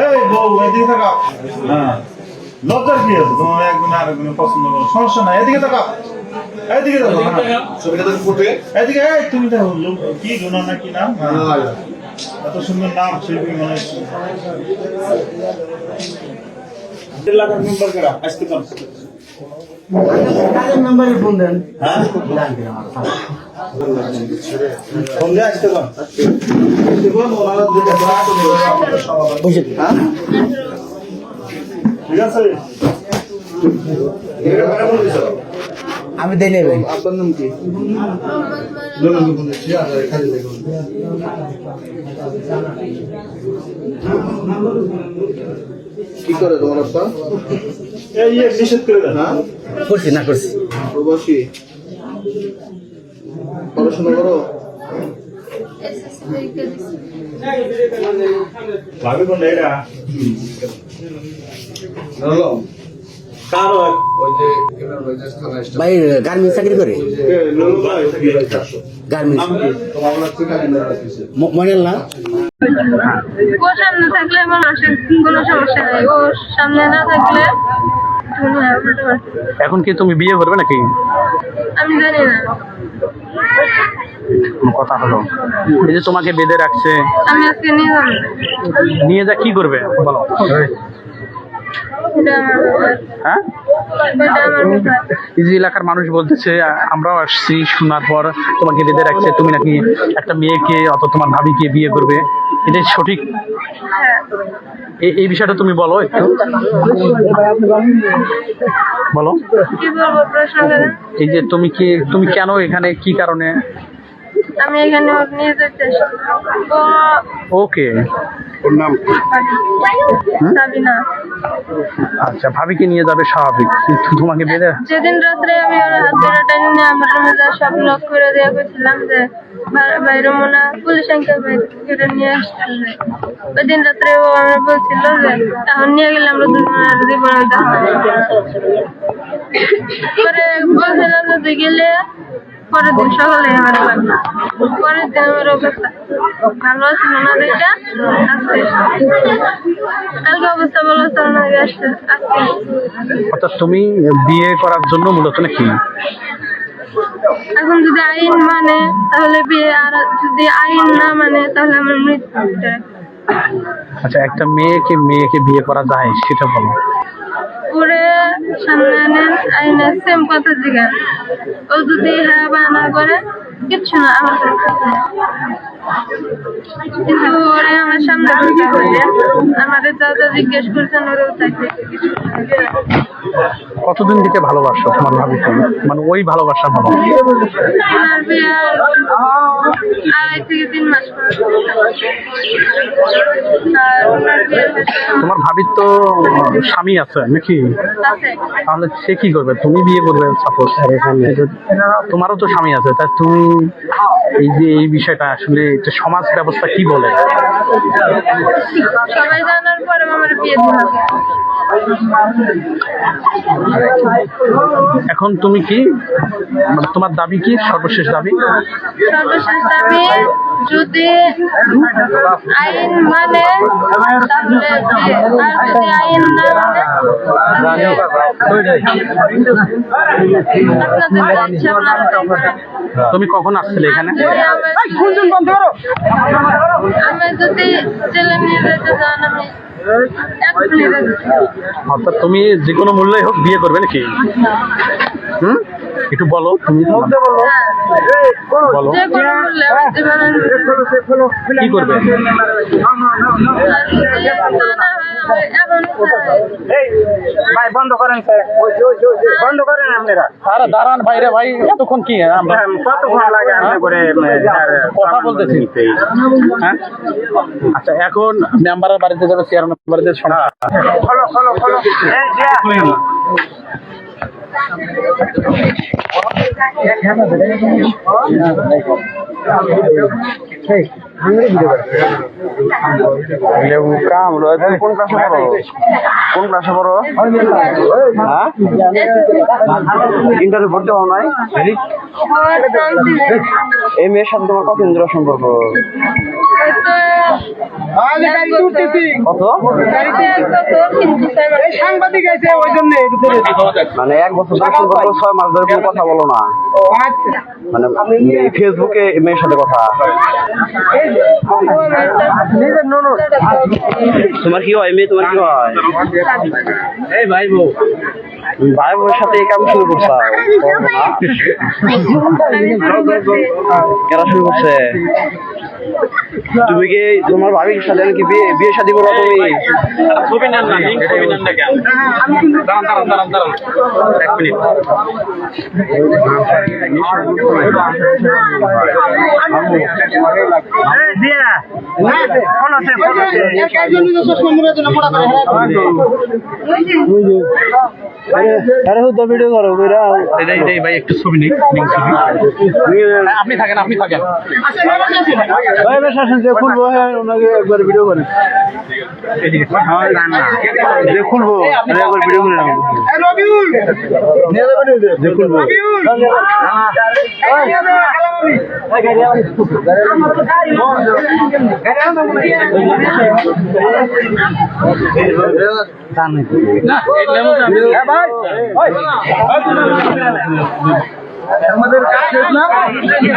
এই বউ এদিকে তাকাও। হ্যাঁ। লজ্জার কি আছে? তোমার একজন আরেকজনের পছন্দ করো। সমস্যা নাই এদিকে তাকাও। এদিকে হ্যাঁ। ছবিটা ফুটে। এদিকে এই তুমি দেখো কি লুনা না কি নাম? হ্যাঁ। এত সুন্দর নাম শিল্পী মনে। হচ্ছে এলাকার মেম্বার কারা? আজকে তো। কাজের নাম্বারে ফোন দেন। হ্যাঁ? ফোন দিয়ে আসতে পার বুঝে ঠিক আছে? আমি দিয়ে নেবে আপনার নাম কি? কি করে তোমার আব্বা? এই ইয়ে নিষেধ করে দেন। হ্যাঁ? করছি না করছি। প্রবাসী। পড়াশোনা করো? ভাবি কোনটা এটা? কার হয় ওই যে ভাই গার্মেন্টস চাকরি করে? গার্মেন্টস তোমার হচ্ছে কাকিনার অফিসে মনেল না? ও সামনে থাকলে মানুষের কোনো সমস্যা নেই। ও সামনে না থাকলে উল্টো পাল্টা। এখন কি তুমি বিয়ে করবে নাকি? আমি জানি না। কথা হলো? এই যে তোমাকে বেঁধে রাখছে। আমি আজকে নিয়ে যাব। নিয়ে যা কি করবে? বলো। হ্যাঁ? এই এলাকার মানুষ বলতেছে আমরাও আসছি শোনার পর তোমাকে বেঁধে রাখছে। তুমি নাকি একটা মেয়েকে অত তোমার ভাবিকে বিয়ে করবে। এটা সঠিক? এই এই বিষয়টা তুমি বলো একটু। বলো। এই যে তুমি কি তুমি কেন এখানে? কি কারণে? আমি এখানে নিয়ে যেতে ওকে ওর নাম কি? আচ্ছা ভাবিকে নিয়ে যাবে স্বাভাবিক। কিন্তু তোমাকে বেঁধে যেদিন রাত্রে আমি ওর হাত ধরে টেনে নিয়ে আমার রুমে যা সব লক করে দিয়ে গেছিলাম যে বাইরে মনে হয় পুলিশ আঙ্কেল বাইরে করে নিয়ে আসছিল। ওই দিন রাত্রে ও আমরা বলছিল যে এখন নিয়ে গেলে আমরা দুজনের জীবনে দেখা পরে বলছিলাম যে তুই গেলে পরের দিন সকালে আমার লাগবে পরের দিন আমার অবস্থা ভালো ছিল না দেখে আজকে কালকে অবস্থা ভালো ছিল না দেখে আসছে আজকে অর্থাৎ তুমি বিয়ে করার জন্য মূলত নাকি? এখন যদি আইন মানে তাহলে বিয়ে আর যদি আইন না মানে তাহলে আমার মৃত্যু। আচ্ছা একটা মেয়েকে মেয়েকে বিয়ে করা যায় সেটা বলো। ওরে সামনে আনেন আইনে সেম কথা জিজ্ঞান ও যদি হ্যাঁ বা না করে কিচ্ছু না। কিন্তু আমার সামনে আমাদের দাদা জিজ্ঞেস করছেন ওরাও তাই কিছু কতদিন থেকে ভালোবাসো? তোমার ভাবিকে মানে ওই ভালোবাসা হয়েছে তোমার ভাবির তো স্বামী আছে নাকি? তাহলে সে কি করবে? তুমি বিয়ে করবে সাপোজ তোমারও তো স্বামী আছে, তা তুমি এই যে এই বিষয়টা আসলে সমাজ ব্যবস্থা কি বলে? সবাই জানার পরে আমার বিয়ে এখন তুমি কি? মানে তোমার দাবি কি? সর্বশেষ দাবি? সর্বশেষ দাবি যদি আইন মানে তাহলে আর যদি আইন না মানে। তুমি কখন আসছিলে এখানে? আমি যদি যেতে চান আমি। অর্থাৎ তুমি যে কোনো মূল্যে হোক বিয়ে করবে নাকি? হুম? একটু বলো। তুমি হ্যাঁ বলো। যে কোনো মূল্যে আমার জীবনের কি করবে? হয় ভাই বন্ধ করেন স্যার বন্ধ করেন আপনারা আরে দাঁড়ান ভাইরে ভাই এতক্ষণ কি কতক্ষণ লাগে আপনি করে কথা বলতেছি হ্যাঁ আচ্ছা এখন মেম্বারের বাড়িতে যাবে চেয়ারম্যান বাড়িতে সমস্যা এই কাম কোন ক্লাসে পড়ো? কোন ক্লাসে পড়ো? হ্যাঁ? ইন্টারে ভর্তি হও নাই? এই মেয়ের সাথে তোমার কত ইন্দ্র সম্পর্ক? কত? সাংবাদিক আছে ওই জন্য মানে এক বছর সম্পর্ক ছয় মাস ধরে কোনো কথা বলো না। মানে ফেসবুকে এই মেয়ের সাথে কথা। তোমার কি হয়, মেয়ে, তোমার কি হয়? এই ভাই বউ ভাই বউর সাথে এই কাম শুরু করছে? কেন শুরু করছে? তুমি কি তোমার ভাবির সাথে কি বিয়ে বিয়ে শাদি করো তুমি? ছবি নেন না লিঙ্ক ছবি নেন না কেন দাঁড়ান দাঁড়ান দাঁড়ান দাঁড়ান। এক মিনিট। আরে আপনি থাকেন আপনি থাকেন। খুলবো হ্যাঁ ওনাকে একবার ভিডিও করে খুলবো একবার ভিডিও করে যে খুলবো না? এই লেমন আমাদের কাছে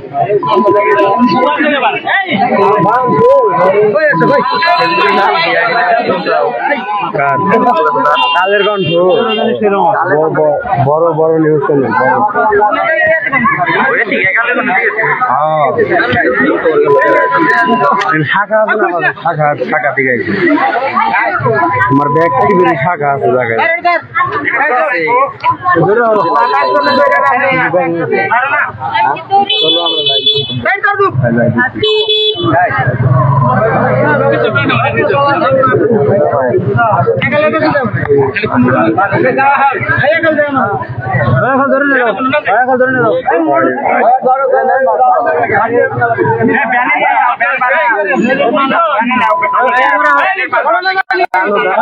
কালের কণ্ঠ বড় বড় নিউজ চ্যানেল শাখা আছে না? শাখা শাখা থেকে। তোমার ব্যাগ থেকে শাখা আছে জায়গায় ধরে চলো ধরে নিল ঘুরা মারি ঘুরা